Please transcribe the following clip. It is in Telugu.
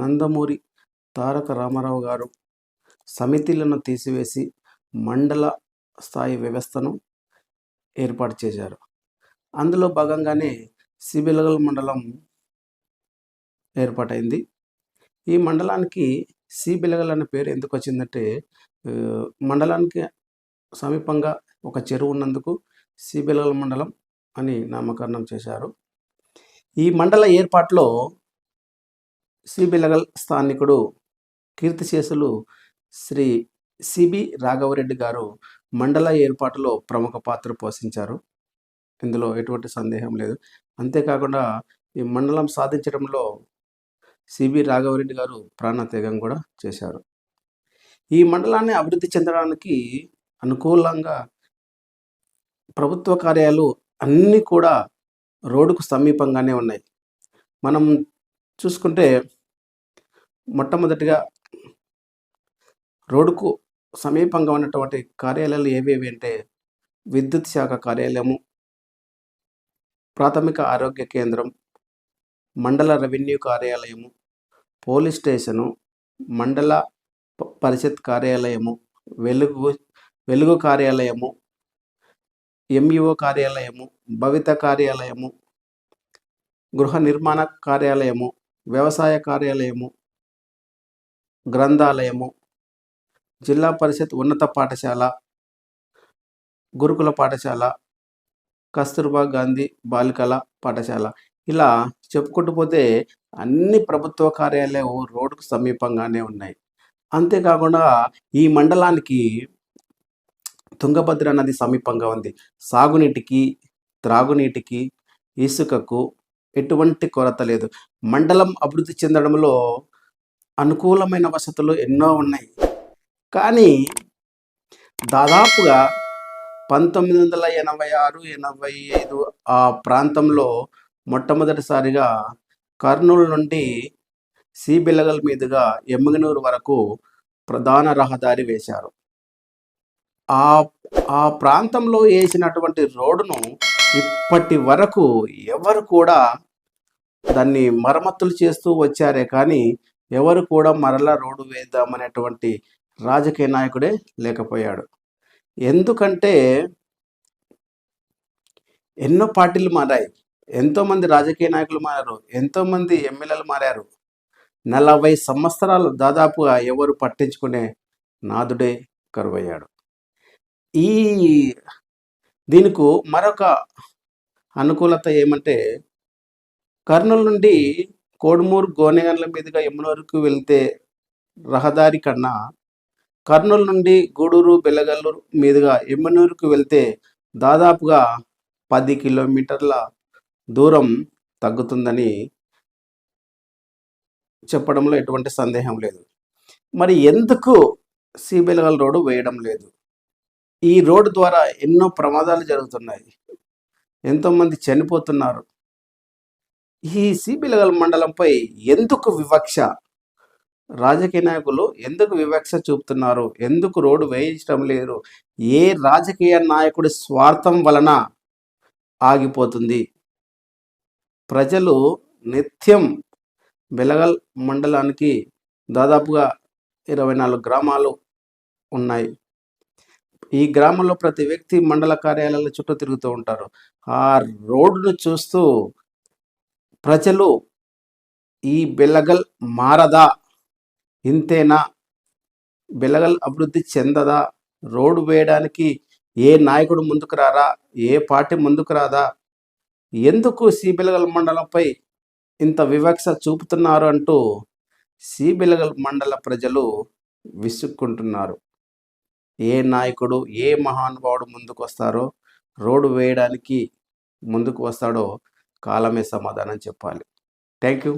నందమూరి తారక రామారావు గారు సమితిలను తీసివేసి మండల స్థాయి వ్యవస్థను ఏర్పాటు చేశారు. అందులో భాగంగానే సిబిలగల్ మండలం ఏర్పాటైంది. ఈ మండలానికి సిబిలగల్ అనే పేరు ఎందుకు వచ్చిందంటే మండలానికి సమీపంగా ఒక చెరువు ఉన్నందుకు సిబిలగల్ మండలం అని నామకరణం చేశారు. ఈ మండల ఏర్పాటులో సిబిలగల్ స్థానికుడు కీర్తిశేషులు శ్రీ సిబి రాఘవరెడ్డి గారు మండల ఏర్పాటులో ప్రముఖ పాత్ర పోషించారు. ఇందులో ఎటువంటి సందేహం లేదు. అంతేకాకుండా ఈ మండలం సాధించడంలో సిబి రాఘవరెడ్డి గారు ప్రాణత్యాగం కూడా చేశారు. ఈ మండలాన్ని అభివృద్ధి చెందడానికి అనుకూలంగా ప్రభుత్వ కార్యాలు అన్నీ కూడా రోడ్డుకు సమీపంగానే ఉన్నాయి. మనం చూసుకుంటే మొట్టమొదటిగా రోడ్డుకు సమీపంగా ఉన్నటువంటి కార్యాలయాలు ఏవేవి అంటే విద్యుత్ శాఖ కార్యాలయము ప్రాథమిక ఆరోగ్య కేంద్రం మండల రెవెన్యూ కార్యాలయము పోలీస్ స్టేషను మండల పరిషత్ కార్యాలయము వెలుగు వెలుగు కార్యాలయము ఎంఈఓ కార్యాలయము భవిత కార్యాలయము గృహ నిర్మాణ కార్యాలయము వ్యవసాయ కార్యాలయము గ్రంథాలయము జిల్లా పరిషత్ ఉన్నత పాఠశాల గురుకుల పాఠశాల కస్తూర్బా గాంధీ బాలికల పాఠశాల. ఇలా చెప్పుకుంటూ పోతే అన్ని ప్రభుత్వ కార్యాలయం రోడ్డుకు సమీపంగానే ఉన్నాయి. అంతేకాకుండా ఈ మండలానికి తుంగభద్ర నది సమీపంగా ఉంది. సాగునీటికి త్రాగునీటికి ఇసుకకు ఎటువంటి కొరత లేదు. మండలం అభివృద్ధి చెందడంలో అనుకూలమైన వసతులు ఎన్నో ఉన్నాయి. కానీ దాదాపుగా పంతొమ్మిది వందల ఎనభై ఆరు ఎనభై ఐదు ఆ ప్రాంతంలో మొట్టమొదటిసారిగా కర్నూలు నుండి సిబిలగల్ మీదుగా ఎమ్మగనూరు వరకు ప్రధాన రహదారి వేశారు. ఆ ఆ ప్రాంతంలో వేసినటువంటి రోడ్డును ఇప్పటి వరకు ఎవరు కూడా దాన్ని మరమ్మతులు చేస్తూ వచ్చారే కానీ ఎవరు కూడా మరలా రోడ్డు వేద్దామనేటువంటి రాజకీయ నాయకుడే లేకపోయాడు. ఎందుకంటే ఎన్నో పార్టీలు మారాయి. ఎంతోమంది రాజకీయ నాయకులు మారారు. ఎంతోమంది ఎమ్మెల్యేలు మారారు. నలభై సంవత్సరాలు దాదాపుగా ఎవరు పట్టించుకునే నాదుడే కరువయ్యాడు. ఈ దీనికి మరొక అనుకూలత ఏమంటే కర్నూలు నుండి కోడుమూరు గోనెగండ్ల మీదుగా యమునూరుకు వెళ్తే రహదారి కన్నా కర్నూలు నుండి గూడూరు బెల్లగల్లూరు మీదుగా ఎమ్మనూరుకు వెళ్తే దాదాపుగా పది కిలోమీటర్ల దూరం తగ్గుతుందని చెప్పడంలో ఎటువంటి సందేహం లేదు. మరి ఎందుకు సిబెలగల్ రోడ్డు వేయడం లేదు? ఈ రోడ్డు ద్వారా ఎన్నో ప్రమాదాలు జరుగుతున్నాయి. ఎంతోమంది చనిపోతున్నారు. ఈ సిబిలగల్ మండలంపై ఎందుకు వివక్ష? రాజకీయ నాయకులు ఎందుకు వివక్ష చూపుతున్నారు? ఎందుకు రోడ్డు వేయించడం లేదు? ఏ రాజకీయ నాయకుడి స్వార్థం వలన ఆగిపోతుంది? ప్రజలు నిత్యం బెలగల్ మండలానికి దాదాపుగా ఇరవై నాలుగు గ్రామాలు ఉన్నాయి. ఈ గ్రామంలో ప్రతి వ్యక్తి మండల కార్యాలయాల చుట్టూ తిరుగుతూ ఉంటారు. ఆ రోడ్డును చూస్తూ ప్రజలు ఈ బెల్లగల్ మారదా? ఇంతేనా? బెల్లగల్ అభివృద్ధి చెందదా? రోడ్డు వేయడానికి ఏ నాయకుడు ముందుకు రారా? ఏ పార్టీ ముందుకు రాదా? ఎందుకు సిబిలగల్ మండలంపై ఇంత వివక్ష చూపుతున్నారు అంటూ సిబిలగల్ మండల ప్రజలు విసుక్కుంటున్నారు. ఏ నాయకుడు ఏ మహానుభావుడు ముందుకు వస్తారో రోడ్డు వేయడానికి ముందుకు వస్తాడో కాలమే సమాధానం చెప్పాలి. Thank you